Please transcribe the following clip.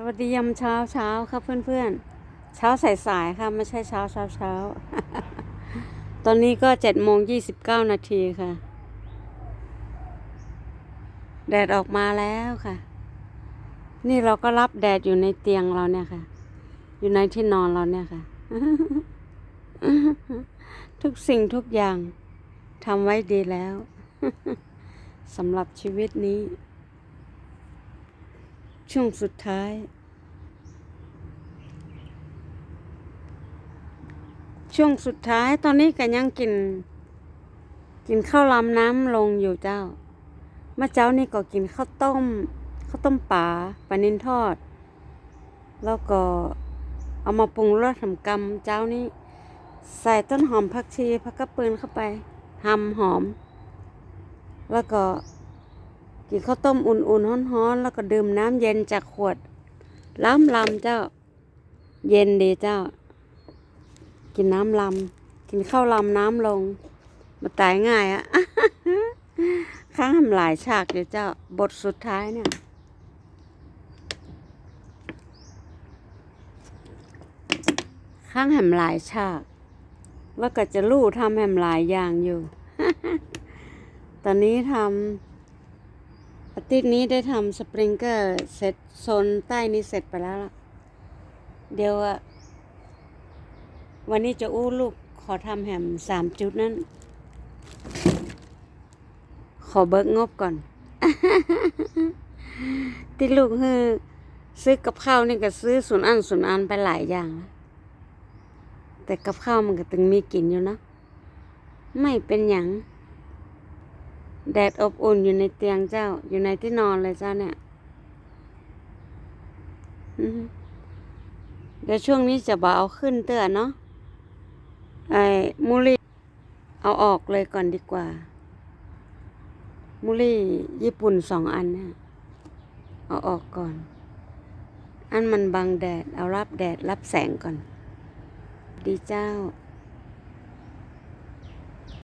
สวัสดียามเช้าเช้าครับเพื่อนๆ เช้าสายๆค่ะไม่ใช่เช้าเช้าเช้า ตอนนี้ก็เจ็ดโมงยี่สิบเก้านาทีค่ะ แดดออกมาแล้วค่ะ นี่เราก็รับแดดอยู่ในเตียงเราเนี่ยค่ะ อยู่ในที่นอนเราเนี่ยค่ะ ทุกสิ่งทุกอย่างทำไว้ดีแล้วสำหรับชีวิตนี้ ช่วงสุดท้าย ช่วงสุดท้ายตอนนี้ก็ยังกิน กินข้าวลำน้ำลงอยู่เจ้า เมื่อเจ้านี่ก็กินข้าวต้มข้าวต้มปลาปลานินทอด แล้วก็เอามาปรุงรสทำกำเจ้านี่ใส่ต้นหอมผักชีผักกระปืนเข้าไปหำหอม แล้วก็ กินข้าวต้มอุ่นๆร้อนๆแล้วก็ดื่มน้ำเย็นจากขวดล้ำลำเจ้า เย็นดีเจ้า กินน้ำลำกินข้าวลำน้ำลง มาตายง่ายอะข้างทำหลายฉากอยู่เจ้า บทสุดท้ายเนี่ยข้างแหมหลายฉาก แล้วก็จะลู่ทำแหมหลายอย่างอยู่ ตอนนี้ทำ ทิตย์นี้ได้ทำสปริงเกอร์เสร็จโซนใต้นี้เสร็จไปแล้วล่ะ เดี๋ยววันนี้จะอู้ลูกขอทำแฮมสามจุดนั้น ขอเบิกงบก่อน ที่ลูกคือซื้อกับข้าวนี่ก็ซื้อส่วนอันส่วนอันไปหลายอย่างแล้วแต่กับข้าวมันก็ตึงมีกินอยู่นะ ไม่เป็นอย่าง แดดอบอุ่นอยู่ในเตียงเจ้า อยู่ในที่นอนเลยเจ้าเนี่ยเดี๋ยวช่วงนี้จะบ่เอาขึ้นเตื้อเนาะไอ้มูลี่เอาออกเลยก่อนดีกว่า มูลี่ญี่ปุ่นสองอันเนี่ยเอาออกก่อน อันมันบังแดด เอารับแดดรับแสงก่อน ดีเจ้า